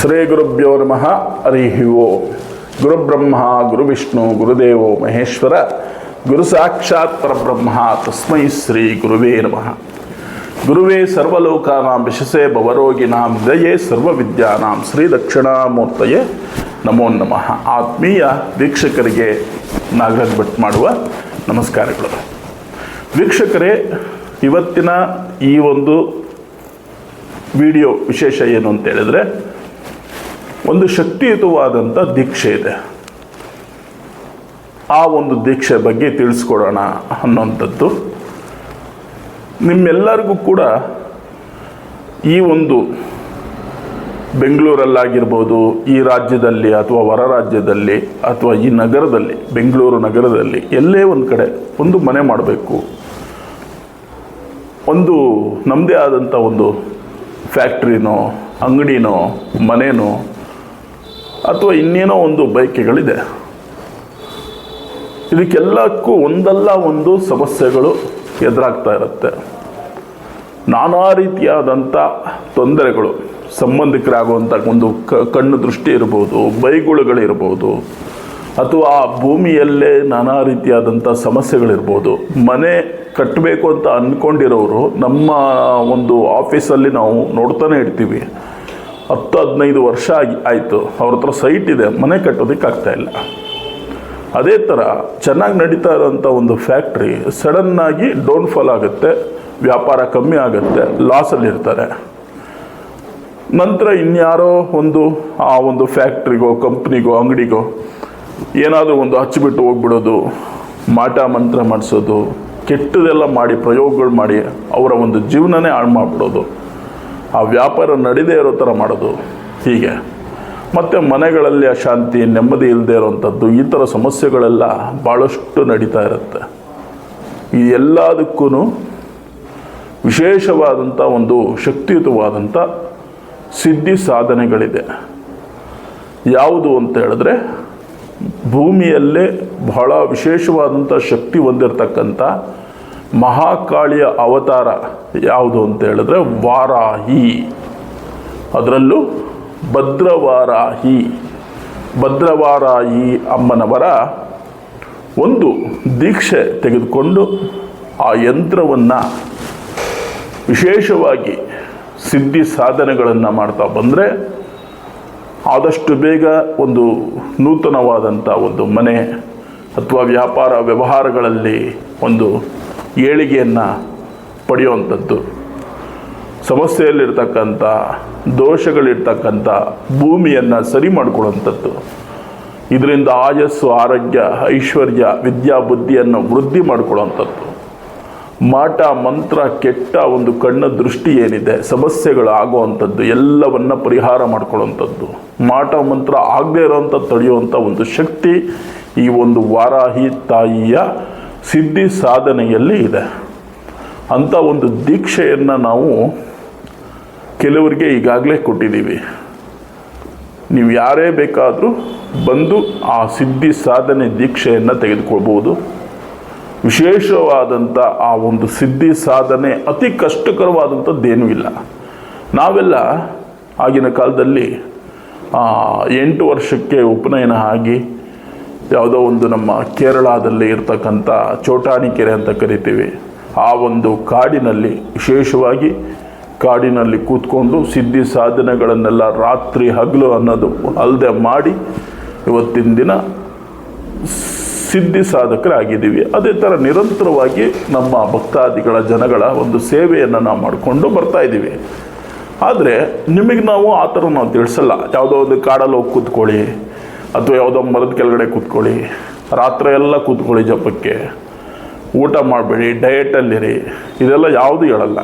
ಶ್ರೀ ಗುರುಭ್ಯೋ ನಮಃ. ಹರಿ ಓ. ಗುರುಬ್ರಹ್ಮ ಗುರುವಿಷ್ಣು ಗುರುದೇವೋ ಮಹೇಶ್ವರ, ಗುರು ಸಾಕ್ಷಾತ್ ಪರಬ್ರಹ್ಮ ತಸ್ಮೈ ಶ್ರೀ ಗುರುವೇ ನಮಃ. ಗುರುವೇ ಸರ್ವಲೋಕಾನಾಂ ವಿಶಸೆ ಭವರೋಗಿನಾಂ ದಯೇ ಸರ್ವವಿದ್ಯಾನಾಂ ಶ್ರೀ ದಕ್ಷಿಣಾಮೂರ್ತಯೇ ನಮೋ ನಮಃ. ಆತ್ಮೀಯ ವೀಕ್ಷಕರಿಗೆ ನಾಗರಾಜ್ ಭಟ್ ಮಾಡುವ ನಮಸ್ಕಾರಗಳು. ವೀಕ್ಷಕರೇ, ಇವತ್ತಿನ ಈ ಒಂದು ವಿಡಿಯೋ ವಿಶೇಷ ಏನು ಅಂತ ಹೇಳಿದ್ರೆ ಒಂದು ಶಕ್ತಿಯುತವಾದಂಥ ದೀಕ್ಷೆ ಇದೆ. ಆ ಒಂದು ದೀಕ್ಷೆ ಬಗ್ಗೆ ತಿಳಿಸ್ಕೊಡೋಣ ಅನ್ನೋಂಥದ್ದು. ನಿಮ್ಮೆಲ್ಲರಿಗೂ ಕೂಡ ಈ ಒಂದು ಬೆಂಗಳೂರಲ್ಲಾಗಿರ್ಬೋದು, ಈ ರಾಜ್ಯದಲ್ಲಿ ಅಥವಾ ಹೊರ ರಾಜ್ಯದಲ್ಲಿ ಅಥವಾ ಈ ನಗರದಲ್ಲಿ, ಬೆಂಗಳೂರು ನಗರದಲ್ಲಿ ಎಲ್ಲೇ ಒಂದು ಕಡೆ ಒಂದು ಮನೆ ಮಾಡಬೇಕು. ಒಂದು ನಮ್ಮದೇ ಆದಂಥ ಒಂದು ಫ್ಯಾಕ್ಟ್ರಿನೋ, ಅಂಗಡಿನೋ, ಮನೆನೋ ಅಥವಾ ಇನ್ನೇನೋ ಒಂದು ಬೈಕೆಗಳಿದೆ ಇದಕ್ಕೆಲ್ಲಕ್ಕೂ ಒಂದಲ್ಲ ಒಂದು ಸಮಸ್ಯೆಗಳು ಎದುರಾಗ್ತಾ ಇರುತ್ತೆ. ನಾನಾ ರೀತಿಯಾದಂಥ ತೊಂದರೆಗಳು, ಸಂಬಂಧಿಕರಾಗುವಂಥ ಒಂದು ಕಣ್ಣು ದೃಷ್ಟಿ ಇರ್ಬೋದು ಬೈಗುಳುಗಳಿರ್ಬೋದು ಅಥವಾ ಆ ಭೂಮಿಯಲ್ಲೇ ನಾನಾ ರೀತಿಯಾದಂಥ ಸಮಸ್ಯೆಗಳಿರ್ಬೋದು. ಮನೆ ಕಟ್ಟಬೇಕು ಅಂತ ಅಂದ್ಕೊಂಡಿರೋರು ನಮ್ಮ ಒಂದು ಆಫೀಸಲ್ಲಿ ನಾವು ನೋಡ್ತಾನೆ ಇರ್ತೀವಿ. ಹತ್ತು ಹದಿನೈದು ವರ್ಷ ಆಗಿ ಆಯಿತು. ಅವ್ರ ಹತ್ರ ಸೈಟ್ ಇದೆ, ಮನೆ ಕಟ್ಟೋದಕ್ಕೆ ಇಲ್ಲ. ಅದೇ ಥರ ಚೆನ್ನಾಗಿ ನಡೀತಾ ಇರೋಂಥ ಒಂದು ಫ್ಯಾಕ್ಟ್ರಿ ಸಡನ್ನಾಗಿ ಡೌನ್ಫಾಲ್ ಆಗುತ್ತೆ, ವ್ಯಾಪಾರ ಕಮ್ಮಿ ಆಗುತ್ತೆ ಲಾಸಲ್ಲಿರ್ತಾರೆ ನಂತರ ಇನ್ಯಾರೋ ಒಂದು, ಆ ಒಂದು ಫ್ಯಾಕ್ಟ್ರಿಗೋ ಕಂಪ್ನಿಗೋ ಅಂಗಡಿಗೋ ಏನಾದರೂ ಒಂದು ಹಚ್ಚಿಬಿಟ್ಟು ಹೋಗ್ಬಿಡೋದು, ಮಾಟ ಮಂತ್ರ ಮಾಡಿಸೋದು, ಕೆಟ್ಟದೆಲ್ಲ ಮಾಡಿ ಪ್ರಯೋಗಗಳು ಮಾಡಿ ಅವರ ಒಂದು ಜೀವನನೇ ಹಾಳು ಮಾಡಿಬಿಡೋದು. ಆ ವ್ಯಾಪಾರ ನಡೀದೇ ಇರೋ ಥರ ಮಾಡೋದು ಹೀಗೆ. ಮತ್ತು ಮನೆಗಳಲ್ಲಿ ಅಶಾಂತಿ ನೆಮ್ಮದಿ ಇಲ್ಲದೆ ಇರೋವಂಥದ್ದು ಈ ಥರ ಸಮಸ್ಯೆಗಳೆಲ್ಲ ಭಾಳಷ್ಟು ನಡೀತಾ ಇರುತ್ತೆ. ಈ ಎಲ್ಲದಕ್ಕೂ ವಿಶೇಷವಾದಂಥ ಒಂದು ಶಕ್ತಿಯುತವಾದಂಥ ಸಿದ್ಧಿ ಸಾಧನೆಗಳಿದೆ. ಯಾವುದು ಅಂತ ಹೇಳಿದ್ರೆ, ಭೂಮಿಯಲ್ಲೇ ಬಹಳ ವಿಶೇಷವಾದಂಥ ಶಕ್ತಿ ಹೊಂದಿರತಕ್ಕಂಥ ಮಹಾಕಾಳಿಯ ಅವತಾರ ಯಾವುದು ಅಂತ ಹೇಳಿದ್ರೆ ವಾರಾಹಿ. ಅದರಲ್ಲೂ ಭದ್ರವಾರಾಹಿ. ಭದ್ರವಾರಾಹಿ ಅಮ್ಮನವರ ಒಂದು ದೀಕ್ಷೆ ತೆಗೆದುಕೊಂಡು ಆ ಯಂತ್ರವನ್ನು ವಿಶೇಷವಾಗಿ ಸಿದ್ಧಿ ಸಾಧನೆಗಳನ್ನು ಮಾಡ್ತಾ ಬಂದರೆ ಆದಷ್ಟು ಬೇಗ ಒಂದು ನೂತನವಾದಂಥ ಒಂದು ಮನೆ ಅಥವಾ ವ್ಯಾಪಾರ ವ್ಯವಹಾರಗಳಲ್ಲಿ ಒಂದು ಏಳಿಗೆಯನ್ನು ಪಡೆಯುವಂಥದ್ದು. ಸಮಸ್ಯೆಯಲ್ಲಿರ್ತಕ್ಕಂಥ, ದೋಷಗಳಿರ್ತಕ್ಕಂಥ ಭೂಮಿಯನ್ನು ಸರಿ ಮಾಡಿಕೊಳ್ಳುವಂಥದ್ದು. ಇದರಿಂದ ಆಯಸ್ಸು, ಆರೋಗ್ಯ, ಐಶ್ವರ್ಯ, ವಿದ್ಯಾ ಬುದ್ಧಿಯನ್ನು ವೃದ್ಧಿ ಮಾಡಿಕೊಳ್ಳುವಂಥದ್ದು. ಮಾಟ, ಮಂತ್ರ, ಕೆಟ್ಟ ಒಂದು ಕಣ್ಣ ದೃಷ್ಟಿ ಏನಿದೆ, ಸಮಸ್ಯೆಗಳು ಆಗುವಂಥದ್ದು, ಎಲ್ಲವನ್ನ ಪರಿಹಾರ ಮಾಡ್ಕೊಳ್ಳುವಂಥದ್ದು. ಮಾಟ, ಮಂತ್ರ ಆಗದೇ ಇರೋವಂಥ ತಡೆಯುವಂಥ ಒಂದು ಶಕ್ತಿ ಈ ಒಂದು ವಾರಾಹಿ ತಾಯಿಯ ಸಿದ್ಧಿ ಸಾಧನೆಯಲ್ಲಿ ಇದೆ. ಅಂಥ ಒಂದು ದೀಕ್ಷೆಯನ್ನು ನಾವು ಕೆಲವರಿಗೆ ಈಗಾಗಲೇ ಕೊಟ್ಟಿದ್ದೀವಿ. ನೀವು ಯಾರೇ ಬೇಕಾದರೂ ಬಂದು ಆ ಸಿದ್ಧಿ ಸಾಧನೆ ದೀಕ್ಷೆಯನ್ನು ತೆಗೆದುಕೊಳ್ಬೋದು ವಿಶೇಷವಾದಂಥ ಆ ಒಂದು ಸಿದ್ಧಿ ಸಾಧನೆ ಅತಿ ಕಷ್ಟಕರವಾದಂಥದ್ದೇನೂ ಇಲ್ಲ. ನಾವೆಲ್ಲ ಆಗಿನ ಕಾಲದಲ್ಲಿ ಎಂಟು ವರ್ಷಕ್ಕೆ ಉಪನಯನ ಆಗಿ ಯಾವುದೋ ಒಂದು ನಮ್ಮ ಕೇರಳದಲ್ಲಿ ಇರ್ತಕ್ಕಂಥ ಚೋಟಾಣಿಕೆರೆ ಅಂತ ಕರಿತೀವಿ, ಆ ಒಂದು ಕಾಡಿನಲ್ಲಿ ವಿಶೇಷವಾಗಿ ಕಾಡಿನಲ್ಲಿ ಕೂತ್ಕೊಂಡು ಸಿದ್ಧಿ ಸಾಧನೆಗಳನ್ನೆಲ್ಲ ರಾತ್ರಿ ಹಗಲು ಅನ್ನೋದು ಅಲ್ಲದೆ ಮಾಡಿ ಇವತ್ತಿನ ದಿನ ಸಿದ್ಧಿ ಸಾಧಕರಾಗಿದ್ದೀವಿ. ಅದೇ ಥರ ನಿರಂತರವಾಗಿ ನಮ್ಮ ಭಕ್ತಾದಿಗಳ ಜನಗಳ ಒಂದು ಸೇವೆಯನ್ನು ನಾವು ಮಾಡಿಕೊಂಡು ಬರ್ತಾ ಇದ್ದೀವಿ. ಆದರೆ ನಿಮಗೆ ನಾವು ಆ ಥರ ನಾವು ತಿಳಿಸಲ್ಲ. ಯಾವುದೋ ಒಂದು ಕಾಡಲ್ಲಿ ಹೋಗಿ ಕೂತ್ಕೊಳ್ಳಿ ಅಥವಾ ಯಾವುದೋ ಮರದ ಕೆಳಗಡೆ ಕೂತ್ಕೊಳ್ಳಿ. ರಾತ್ರಿ ಎಲ್ಲ ಕೂತ್ಕೊಳ್ಳಿ ಜಪಕ್ಕೆ. ಊಟ ಮಾಡಬೇಡಿ ಡಯೆಟಲ್ಲಿರಿ ಇದೆಲ್ಲ ಯಾವುದು ಹೇಳಲ್ಲ.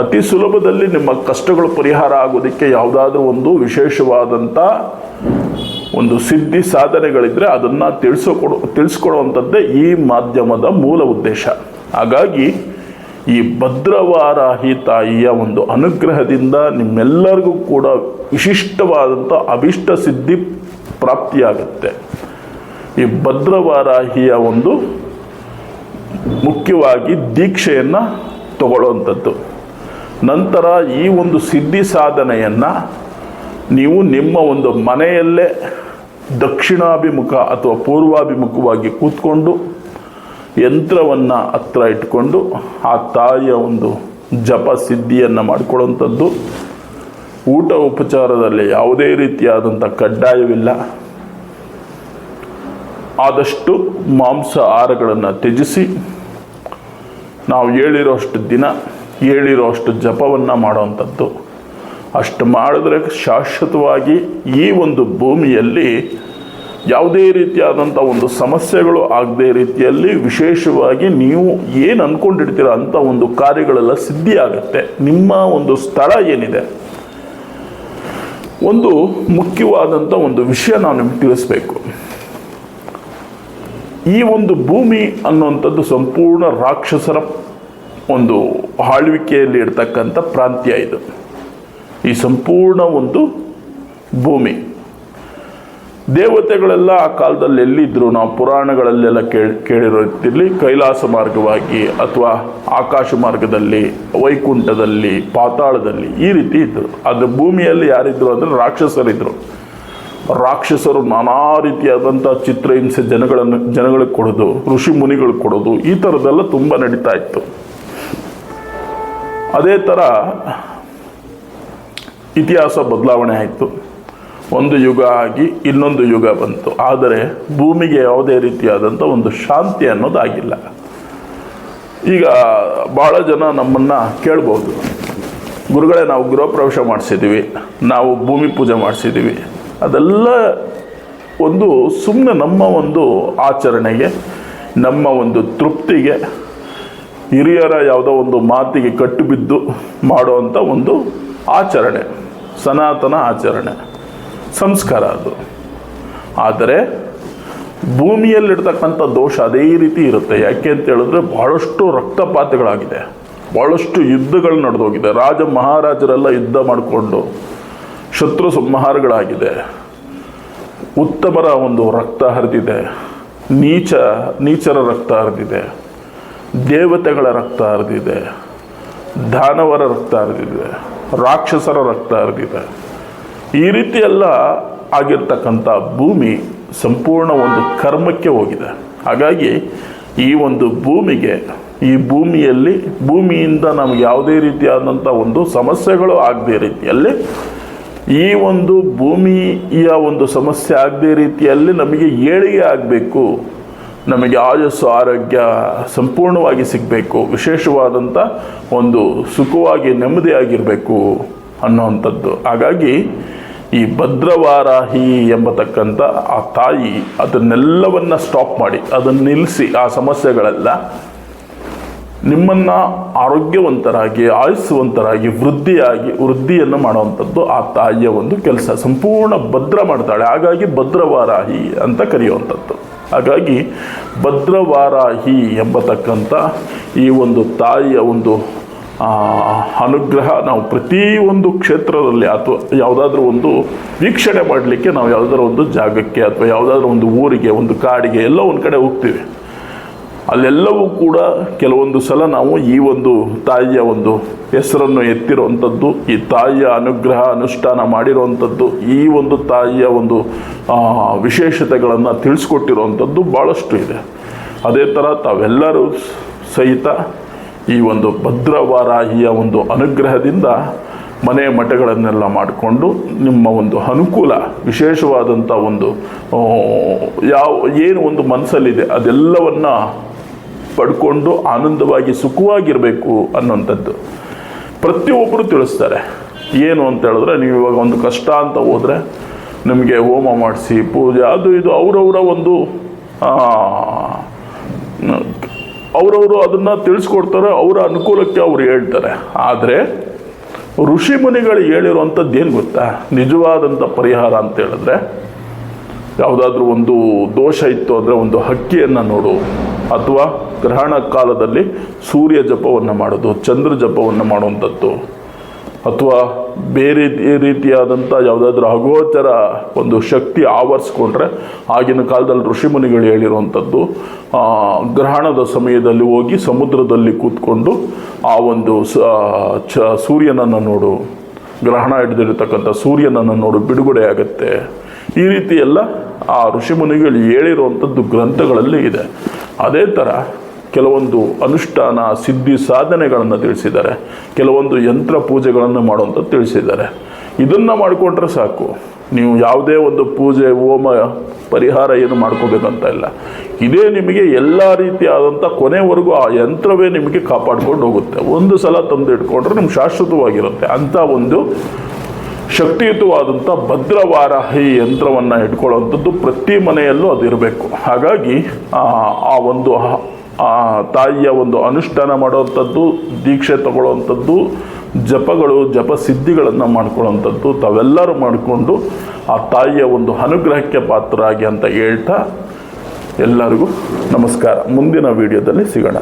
ಅತಿ ಸುಲಭದಲ್ಲಿ ನಿಮ್ಮ ಕಷ್ಟಗಳು ಪರಿಹಾರ ಆಗೋದಕ್ಕೆ ಯಾವುದಾದ್ರೂ ಒಂದು ವಿಶೇಷವಾದಂಥ ಒಂದು ಸಿದ್ಧಿ ಸಾಧನೆಗಳಿದ್ರೆ ಅದನ್ನು ತಿಳಿಸೋಕೊಡು ತಿಳಿಸ್ಕೊಡುವಂಥದ್ದೇ ಈ ಮಾಧ್ಯಮದ ಮೂಲ ಉದ್ದೇಶ. ಹಾಗಾಗಿ ಈ ಭದ್ರವಾರಾಹಿ ತಾಯಿಯ ಒಂದು ಅನುಗ್ರಹದಿಂದ ನಿಮ್ಮೆಲ್ಲರಿಗೂ ಕೂಡ ವಿಶಿಷ್ಟವಾದಂಥ ಅಭಿಷ್ಟ ಸಿದ್ಧಿ ಪ್ರಾಪ್ತಿಯಾಗುತ್ತೆ. ಈ ಭದ್ರವಾರಾಹಿಯ ಒಂದು ಮುಖ್ಯವಾಗಿ ದೀಕ್ಷೆಯನ್ನು ತಗೊಳ್ಳುವಂಥದ್ದು. ನಂತರ ಈ ಒಂದು ಸಿದ್ಧಿ ಸಾಧನೆಯನ್ನು ನೀವು ನಿಮ್ಮ ಒಂದು ಮನೆಯಲ್ಲೇ ದಕ್ಷಿಣಾಭಿಮುಖ ಅಥವಾ ಪೂರ್ವಾಭಿಮುಖವಾಗಿ ಕೂತ್ಕೊಂಡು ಯಂತ್ರವನ್ನು ಹತ್ರ ಇಟ್ಕೊಂಡು ಆ ತಾಯಿಯ ಒಂದು ಜಪ ಸಿದ್ಧಿಯನ್ನು ಮಾಡಿಕೊಳ್ಳುವಂಥದ್ದು. ಊಟ ಉಪಚಾರದಲ್ಲಿ ಯಾವುದೇ ರೀತಿಯಾದಂಥ ಕಡ್ಡಾಯವಿಲ್ಲ. ಆದಷ್ಟು ಮಾಂಸ ಆಹಾರಗಳನ್ನು ತ್ಯಜಿಸಿ, ನಾವು ಹೇಳಿರೋಷ್ಟು ದಿನ ಹೇಳಿರೋಷ್ಟು ಜಪವನ್ನು ಮಾಡುವಂಥದ್ದು. ಅಷ್ಟು ಮಾಡಿದ್ರೆ ಶಾಶ್ವತವಾಗಿ ಈ ಒಂದು ಭೂಮಿಯಲ್ಲಿ ಯಾವುದೇ ರೀತಿಯಾದಂಥ ಒಂದು ಸಮಸ್ಯೆಗಳು ಆಗದೇ ರೀತಿಯಲ್ಲಿ ವಿಶೇಷವಾಗಿ ನೀವು ಏನು ಅಂದ್ಕೊಂಡಿರ್ತೀರ ಅಂಥ ಒಂದು ಕಾರ್ಯಗಳೆಲ್ಲ ಸಿದ್ಧಿಯಾಗುತ್ತೆ. ನಿಮ್ಮ ಒಂದು ಸ್ಥಳ ಏನಿದೆ? ಒಂದು ಮುಖ್ಯವಾದಂಥ ಒಂದು ವಿಷಯ ನಾವು ನಿಮ್ಗೆ ತಿಳಿಸ್ಬೇಕು. ಈ ಒಂದು ಭೂಮಿ ಅನ್ನುವಂಥದ್ದು ಸಂಪೂರ್ಣ ರಾಕ್ಷಸರ ಒಂದು ಆಳ್ವಿಕೆಯಲ್ಲಿ ಇರ್ತಕ್ಕಂಥ ಪ್ರಾಂತ್ಯ ಇದು. ಈ ಸಂಪೂರ್ಣ ಒಂದು ಭೂಮಿ. ದೇವತೆಗಳೆಲ್ಲ ಆ ಕಾಲದಲ್ಲಿ ಎಲ್ಲಿದ್ರು? ನಾವು ಪುರಾಣಗಳಲ್ಲೆಲ್ಲ ಕೇಳಿ ಕೇಳಿರೋತಿರಲಿ ಕೈಲಾಸ ಮಾರ್ಗವಾಗಿ ಅಥವಾ ಆಕಾಶ ಮಾರ್ಗದಲ್ಲಿ, ವೈಕುಂಠದಲ್ಲಿ, ಪಾತಾಳದಲ್ಲಿ ಈ ರೀತಿ ಇದ್ದರು ಅದು ಭೂಮಿಯಲ್ಲಿ ಯಾರಿದ್ರು ಅಂದರೆ ರಾಕ್ಷಸರಿದ್ದರು ರಾಕ್ಷಸರು ನಾನಾ ರೀತಿಯಾದಂಥ ಚಿತ್ರಹಿಂಸೆ ಜನಗಳನ್ನು, ಜನಗಳಿಗೆ ಕೊಡೋದು, ಋಷಿ ಮುನಿಗಳು ಕೊಡೋದು, ಈ ಥರದ್ದೆಲ್ಲ ತುಂಬ ನಡೀತಾ ಇತ್ತು. ಅದೇ ಥರ ಇತಿಹಾಸ ಬದಲಾವಣೆ ಆಯಿತು. ಒಂದು ಯುಗ ಆಗಿ ಇನ್ನೊಂದು ಯುಗ ಬಂತು. ಆದರೆ ಭೂಮಿಗೆ ಯಾವುದೇ ರೀತಿಯಾದಂಥ ಒಂದು ಶಾಂತಿ ಅನ್ನೋದಾಗಿಲ್ಲ. ಈಗ ಭಾಳ ಜನ ನಮ್ಮನ್ನು ಕೇಳ್ಬೋದು. ಗುರುಗಳೇ, ನಾವು ಗೃಹ ಪ್ರವೇಶ ಮಾಡಿಸಿದ್ದೀವಿ. ನಾವು ಭೂಮಿ ಪೂಜೆ ಮಾಡಿಸಿದ್ದೀವಿ. ಅದೆಲ್ಲ ಒಂದು ಸುಮ್ಮನೆ ನಮ್ಮ ಒಂದು ಆಚರಣೆಗೆ, ನಮ್ಮ ಒಂದು ತೃಪ್ತಿಗೆ, ಹಿರಿಯರ ಯಾವುದೋ ಒಂದು ಮಾತಿಗೆ ಕಟ್ಟುಬಿದ್ದು ಮಾಡುವಂಥ ಒಂದು ಆಚರಣೆ, ಸನಾತನ ಆಚರಣೆ. ಸಂಸ್ಕಾರ ಅದು. ಆದರೆ ಭೂಮಿಯಲ್ಲಿರ್ತಕ್ಕಂಥ ದೋಷ ಅದೇ ರೀತಿ ಇರುತ್ತೆ. ಯಾಕೆ ಅಂತ ಹೇಳಿದ್ರೆ ಬಹಳಷ್ಟು ರಕ್ತಪಾತಗಳಾಗಿದೆ. ಬಹಳಷ್ಟು ಯುದ್ಧಗಳು ನಡೆದೋಗಿದೆ. ರಾಜ ಮಹಾರಾಜರೆಲ್ಲ ಯುದ್ಧ ಮಾಡಿಕೊಂಡು ಶತ್ರು ಸಂಹಾರಗಳಾಗಿದೆ. ಉತ್ತಮರ ಒಂದು ರಕ್ತ ಹರಿದಿದೆ. ನೀಚ, ನೀಚರ ರಕ್ತ ಹರಿದಿದೆ. ದೇವತೆಗಳ ರಕ್ತ ಹರಿದಿದೆ. ದಾನವರ ರಕ್ತ ಹರಿದಿದೆ. ರಾಕ್ಷಸರ ರಕ್ತ ಹರಿದಿದೆ. ಈ ರೀತಿ ಎಲ್ಲ ಆಗಿರ್ತಕ್ಕಂಥ ಭೂಮಿ ಸಂಪೂರ್ಣ ಒಂದು ಕರ್ಮಕ್ಕೆ ಹೋಗಿದೆ. ಹಾಗಾಗಿ ಈ ಒಂದು ಭೂಮಿಗೆ, ಈ ಭೂಮಿಯಲ್ಲಿ, ಭೂಮಿಯಿಂದ ನಮಗೆ ಯಾವುದೇ ರೀತಿಯಾದಂಥ ಒಂದು ಸಮಸ್ಯೆಗಳು ಆಗದೇ ರೀತಿಯಲ್ಲಿ, ಈ ಒಂದು ಭೂಮಿಯ ಒಂದು ಸಮಸ್ಯೆ ಆಗದೇ ರೀತಿಯಲ್ಲಿ ನಮಗೆ ಏಳಿಗೆ ಆಗಬೇಕು, ನಮಗೆ ಆಯಸ್ಸು, ಆರೋಗ್ಯ ಸಂಪೂರ್ಣವಾಗಿ ಸಿಗಬೇಕು, ವಿಶೇಷವಾದಂಥ ಒಂದು ಸುಖವಾಗಿ ನೆಮ್ಮದಿಯಾಗಿರಬೇಕು ಅನ್ನೋವಂಥದ್ದು ಹಾಗಾಗಿ ಈ ಭದ್ರವಾರಾಹಿ ಎಂಬತಕ್ಕಂಥ ಆ ತಾಯಿ ಅದನ್ನೆಲ್ಲವನ್ನ ಸ್ಟಾಪ್ ಮಾಡಿ, ಅದನ್ನು ನಿಲ್ಲಿಸಿ ಆ ಸಮಸ್ಯೆಗಳೆಲ್ಲ ನಿಮ್ಮನ್ನು ಆರೋಗ್ಯವಂತರಾಗಿ, ಆಯುಸ್ಸುವಂತರಾಗಿ, ವೃದ್ಧಿಯಾಗಿ, ವೃದ್ಧಿಯನ್ನು ಮಾಡುವಂಥದ್ದು ಆ ತಾಯಿಯ ಒಂದು ಕೆಲಸ. ಸಂಪೂರ್ಣ ಭದ್ರ ಮಾಡ್ತಾಳೆ. ಹಾಗಾಗಿ ಭದ್ರವಾರಾಹಿ ಅಂತ ಕರೆಯುವಂಥದ್ದು. ಹಾಗಾಗಿ ಭದ್ರವಾರಾಹಿ ಎಂಬತಕ್ಕಂಥ ಈ ಒಂದು ತಾಯಿಯ ಒಂದು ಅನುಗ್ರಹ ನಾವು ಪ್ರತಿಯೊಂದು ಕ್ಷೇತ್ರದಲ್ಲಿ ಅಥವಾ ಯಾವುದಾದ್ರೂ ಒಂದು ವೀಕ್ಷಣೆ ಮಾಡಲಿಕ್ಕೆ ನಾವು ಯಾವುದಾದ್ರೂ ಒಂದು ಜಾಗಕ್ಕೆ ಅಥವಾ ಯಾವುದಾದ್ರೂ ಒಂದು ಊರಿಗೆ, ಒಂದು ಕಾಡಿಗೆ ಎಲ್ಲ ಒಂದು ಕಡೆ ಹೋಗ್ತೀವಿ. ಅಲ್ಲೆಲ್ಲವೂ ಕೂಡ ಕೆಲವೊಂದು ಸಲ ನಾವು ಈ ಒಂದು ತಾಯಿಯ ಒಂದು ಹೆಸರನ್ನು ಎತ್ತಿರುವಂಥದ್ದು ಈ ತಾಯಿಯ ಅನುಗ್ರಹ ಅನುಷ್ಠಾನ ಮಾಡಿರುವಂಥದ್ದು ಈ ಒಂದು ತಾಯಿಯ ಒಂದು ವಿಶೇಷತೆಗಳನ್ನು ತಿಳಿಸ್ಕೊಟ್ಟಿರುವಂಥದ್ದು ಭಾಳಷ್ಟು ಇದೆ. ಅದೇ ಥರ ತಾವೆಲ್ಲರೂ ಸಹಿತ ಈ ಒಂದು ಭದ್ರವಾರಾಹಿಯ ಒಂದು ಅನುಗ್ರಹದಿಂದ ಮನೆ ಮಠಗಳನ್ನೆಲ್ಲ ಮಾಡಿಕೊಂಡು ನಿಮ್ಮ ಒಂದು ಅನುಕೂಲ, ವಿಶೇಷವಾದಂಥ ಒಂದು ಯಾವ, ಏನು ಒಂದು ಮನಸ್ಸಲ್ಲಿದೆ ಅದೆಲ್ಲವನ್ನು ಪಡ್ಕೊಂಡು ಆನಂದವಾಗಿ ಸುಖವಾಗಿರಬೇಕು ಅನ್ನೋಂಥದ್ದು ಪ್ರತಿಯೊಬ್ಬರು ತಿಳಿಸ್ತಾರೆ. ಏನು ಅಂತ ಹೇಳಿದ್ರೆ ನೀವು ಇವಾಗ ಒಂದು ಕಷ್ಟ ಅಂತ ಹೋದರೆ ನಿಮಗೆ ಹೋಮ ಮಾಡಿಸಿ ಪೂಜೆ, ಅದು ಇದು, ಅವರವರ ಒಂದು ಅವರವರು ಅದನ್ನು ತಿಳಿಸ್ಕೊಡ್ತಾರೆ, ಅವರ ಅನುಕೂಲಕ್ಕೆ ಅವರು ಹೇಳ್ತಾರೆ. ಆದರೆ ಋಷಿ ಮುನಿಗಳು ಹೇಳಿರುವಂಥದ್ದು ಏನು ಗೊತ್ತಾ? ನಿಜವಾದಂಥ ಪರಿಹಾರ ಅಂತ ಹೇಳಿದ್ರೆ, ಯಾವುದಾದ್ರೂ ಒಂದು ದೋಷ ಇತ್ತು ಅಂದರೆ ಒಂದು ಹಕ್ಕಿಯನ್ನು ನೋಡು, ಅಥವಾ ಗ್ರಹಣ ಕಾಲದಲ್ಲಿ ಸೂರ್ಯ ಜಪವನ್ನು ಮಾಡೋದು, ಚಂದ್ರ ಜಪವನ್ನು ಮಾಡುವಂಥದ್ದು. ಅಥವಾ ಬೇರೆ ರೀತಿಯಾದಂಥ ಯಾವುದಾದ್ರೂ ಅಗೋಚರ ಒಂದು ಶಕ್ತಿ ಆವರಿಸ್ಕೊಂಡ್ರೆ ಆಗಿನ ಕಾಲದಲ್ಲಿ ಋಷಿಮುನಿಗಳು ಹೇಳಿರುವಂಥದ್ದು ಗ್ರಹಣದ ಸಮಯದಲ್ಲಿ ಹೋಗಿ ಸಮುದ್ರದಲ್ಲಿ ಕೂತ್ಕೊಂಡು ಆ ಒಂದು ಚ, ಸೂರ್ಯನನ್ನು ನೋಡು, ಗ್ರಹಣ ಹಿಡಿದಿರತಕ್ಕಂಥ ಸೂರ್ಯನನ್ನು ನೋಡು, ಬಿಡುಗಡೆ ಆಗುತ್ತೆ. ಈ ರೀತಿ ಎಲ್ಲ ಆ ಋಷಿಮುನಿಗಳು ಹೇಳಿರುವಂಥದ್ದು ಗ್ರಂಥಗಳಲ್ಲಿ ಇದೆ. ಅದೇ ಥರ ಕೆಲವೊಂದು ಅನುಷ್ಠಾನ, ಸಿದ್ಧಿ ಸಾಧನೆಗಳನ್ನು ತಿಳಿಸಿದ್ದಾರೆ. ಕೆಲವೊಂದು ಯಂತ್ರ ಪೂಜೆಗಳನ್ನು ಮಾಡುವಂಥದ್ದು ತಿಳಿಸಿದ್ದಾರೆ. ಇದನ್ನು ಮಾಡಿಕೊಂಡ್ರೆ ಸಾಕು. ನೀವು ಯಾವುದೇ ಒಂದು ಪೂಜೆ, ಹೋಮ, ಪರಿಹಾರ ಏನು ಮಾಡ್ಕೋಬೇಕಂತ ಇಲ್ಲ. ಇದೇ ನಿಮಗೆ ಎಲ್ಲ ರೀತಿಯಾದಂಥ ಕೊನೆವರೆಗೂ ಆ ಯಂತ್ರವೇ ನಿಮಗೆ ಕಾಪಾಡ್ಕೊಂಡು ಹೋಗುತ್ತೆ. ಒಂದು ಸಲ ತಂದು ಇಟ್ಕೊಂಡ್ರೆ ನಿಮ್ಗೆ ಶಾಶ್ವತವಾಗಿರುತ್ತೆ. ಅಂಥ ಒಂದು ಶಕ್ತಿಯುತವಾದಂಥ ಭದ್ರವಾರಾಹಿ ಯಂತ್ರವನ್ನು ಇಟ್ಕೊಳ್ಳುವಂಥದ್ದು ಪ್ರತಿ ಮನೆಯಲ್ಲೂ ಅದು ಇರಬೇಕು ಹಾಗಾಗಿ ಆ ಒಂದು ಆ ತಾಯಿಯ ಒಂದು ಅನುಷ್ಠಾನ ಮಾಡುವಂಥದ್ದು, ದೀಕ್ಷೆ ತಗೊಳ್ಳುವಂಥದ್ದು, ಜಪಗಳು, ಜಪ ಸಿದ್ಧಿಗಳನ್ನು ಮಾಡ್ಕೊಳ್ಳುವಂಥದ್ದು, ತಾವೆಲ್ಲರೂ ಮಾಡಿಕೊಂಡು ಆ ತಾಯಿಯ ಒಂದು ಅನುಗ್ರಹಕ್ಕೆ ಪಾತ್ರರಾಗಿ ಅಂತ ಹೇಳ್ತಾ ಎಲ್ಲರಿಗೂ ನಮಸ್ಕಾರ. ಮುಂದಿನ ವಿಡಿಯೋದಲ್ಲಿ ಸಿಗೋಣ.